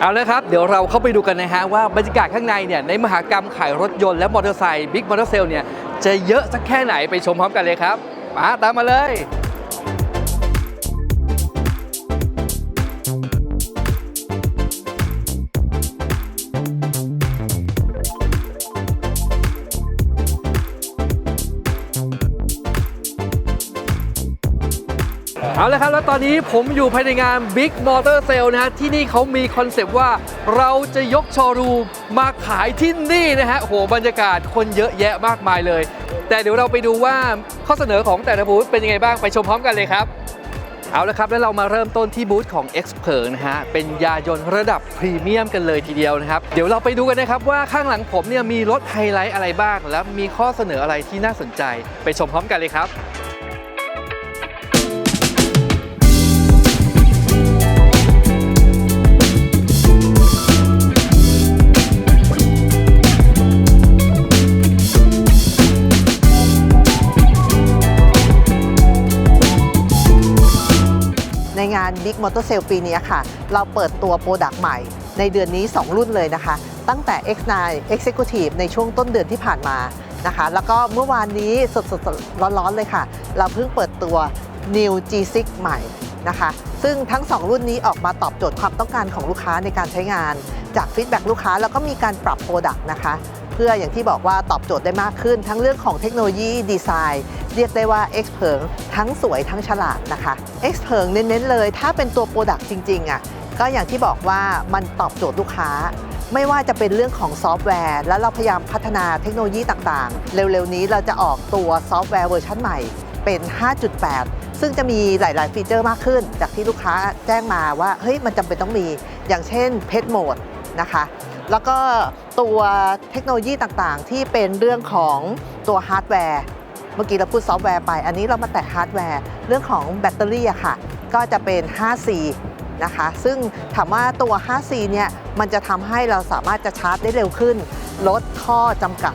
เอาเลยครับ เดี๋ยวเราเข้าไปดูกันนะฮะว่าบรรยากาศข้างในเนี่ยในมหากรรมขายรถยนต์และมอเตอร์ไซค์บิ๊กมอเตอร์เซลเนี่ยจะเยอะสักแค่ไหนไปชมพร้อมกันเลยครับ มาตามมาเลย เอาละครับแล้วตอนนี้ผมอยู่ภายในงาน Big Motor Sale นะฮะที่นี่เขามีคอนเซปต์ว่าเราจะยกโชว์รูมมาขายที่นี่นะฮะโหบรรยากาศคนเยอะแยะมากมายเลย แต่เดี๋ยวเราไปดูว่าข้อเสนอของแต่ละบูธเป็นยังไงบ้างไปชมพร้อมกันเลยครับ เอาละครับแล้วเรามาเริ่มต้นที่บูธของ x p e r นะฮะเป็นยานยนต์ระดับพรีเมียมกันเลยทีเดียวนะครับ เดี๋ยวเราไปดูกันนะครับว่าข้างหลังผมเนี่ยมีรถไฮไลท์อะไรบ้าง และมีข้อเสนออะไรที่น่าสนใจไปชมพร้อมกันเลยครับ ในงาน Big Motor Sale ปีนี้ค่ะ เราเปิดตัวโปรดักต์ใหม่ ในเดือนนี้ 2 รุ่นเลยนะคะ ตั้งแต่ X9 Executive ในช่วงต้นเดือนที่ผ่านมานะคะ แล้วก็เมื่อวานนี้สดๆร้อนๆเลยค่ะ เราเพิ่งเปิดตัว New G6 ใหม่นะคะ ซึ่งทั้ง 2 รุ่นนี้ออกมาตอบโจทย์ความต้องการของลูกค้าในการใช้งาน จากฟีดแบ็กลูกค้าแล้วก็มีการปรับโปรดักต์นะคะ พื่ออย่างที่บอกว่าตอบโจทย์ได้มากขึ้น ทั้งเรื่องของเทคโนโลยีดีไซน์เรียกได้ว่า X เพิงทั้งสวยทั้งฉลาดนะคะ X เพิงเน้นๆเลย ถ้าเป็นตัวโปรดักต์จริงๆอะก็อย่างที่บอกว่ามันตอบโจทย์ลูกค้า ไม่ว่าจะเป็นเรื่องของซอฟต์แวร์ แล้วเราพยายามพัฒนาเทคโนโลยีต่างๆ เร็วๆนี้เราจะออกตัวซอฟต์แวร์เวอร์ชันใหม่เป็น 5.8 ซึ่งจะมีหลาย ๆ ฟีเจอร์มากขึ้น จากที่ลูกค้าแจ้งมาว่า เฮ้ย มันจำเป็นต้องมี อย่างเช่นเพจโหมดนะคะ แล้วก็ตัวเทคโนโลยีต่างๆ ที่เป็นเรื่องของตัวฮาร์ดแวร์ เมื่อกี้เราพูดซอฟต์แวร์ไป อันนี้เรามาแตะฮาร์ดแวร์ เรื่องของแบตเตอรี่อะค่ะ ก็จะเป็น 5C นะคะ ซึ่งถามว่าตัว 5C เนี่ย มันจะทำให้เราสามารถจะชาร์จได้เร็วขึ้น ลดข้อจำกัด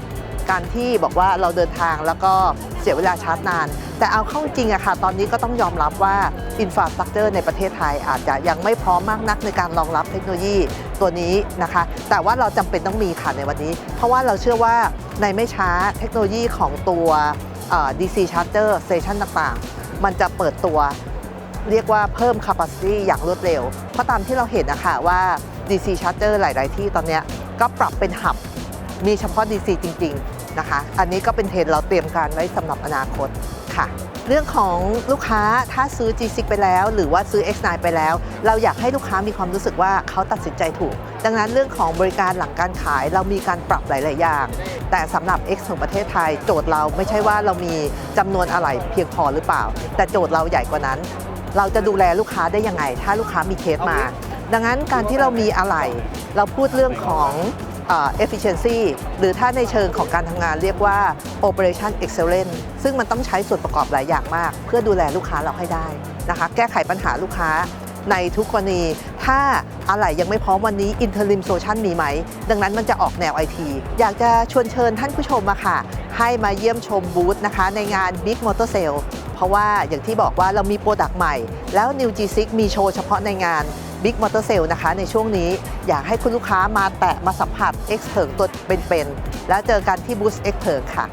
การที่บอกว่าเราเดินทางแล้วก็เสียเวลาชาร์จนาน แต่เอาเข้าจริงอะค่ะ ตอนนี้ก็ต้องยอมรับว่าอินฟ a าสตรักเจอร์ในประเทศไทยอาจจะยังไม่พร้อมมากนักในการรองรับเทคโนโลยีตัวนี้นะคะ แต่ว่าเราจำเป็นต้องมีค่ะในวันนี้ เพราะว่าเราเชื่อว่าในไม่ช้าเทคโนโลยีของตัว DC Charger Station ต่างๆ มันจะเปิดตัวเรียกว่าเพิ่ม capacity อย่างรวดเร็ว เพราะตามที่เราเห็นนะคะว่า DC Charger หลาย ๆ ที่ตอนนี้ก็ปรับเป็นหับ มีเฉพาะ DC จริง ๆ นะคะ อันนี้ก็เป็นเทรนเราเตรียมการไว้สำหรับอนาคต ค่ะ เรื่องของลูกค้าถ้าซื้อ G6 ไปแล้ว หรือว่าซื้อ X9 ไปแล้ว เราอยากให้ลูกค้ามีความรู้สึกว่าเขาตัดสินใจถูก ดังนั้นเรื่องของบริการหลังการขายเรามีการปรับหลาย ๆ อย่าง แต่สำหรับ X ของประเทศไทย โจทย์เราไม่ใช่ว่าเรามีจำนวนอะไหล่เพียงพอหรือเปล่า แต่โจทย์เราใหญ่กว่านั้น เราจะดูแลลูกค้าได้ยังไง ถ้าลูกค้ามีเคสมา ดังนั้นการที่เรามีอะไหล่เราพูดเรื่องของ efficiency หรือถ้าในเชิงของการทำงานเรียกว่า operation excellence ซึ่งมันต้องใช้ส่วนประกอบหลายอย่างมาก เพื่อดูแลลูกค้าเราให้ได้นะคะ แก้ไขปัญหาลูกค้าในทุกกรณี ถ้าอะไหล่ยังไม่พร้อมวันนี้ interim solution มีไหม ดังนั้นมันจะออกแนว IT อยากจะชวนเชิญท่านผู้ชมมาค่ะ ให้มาเยี่ยมชมบูธนะคะ ในงาน Big Motor Sale เพราะว่าอย่างที่บอกว่าเรามีโปรดักต์ใหม่ แล้ว New G6 มีโชว์เฉพาะในงาน Big Motor Sale นะคะในช่วงนี้อยากให้คุณลูกค้ามาแตะมาสัมผัส X เถิงตัวเป็นๆแล้วเจอกันที่บูธ X เถิงค่ะ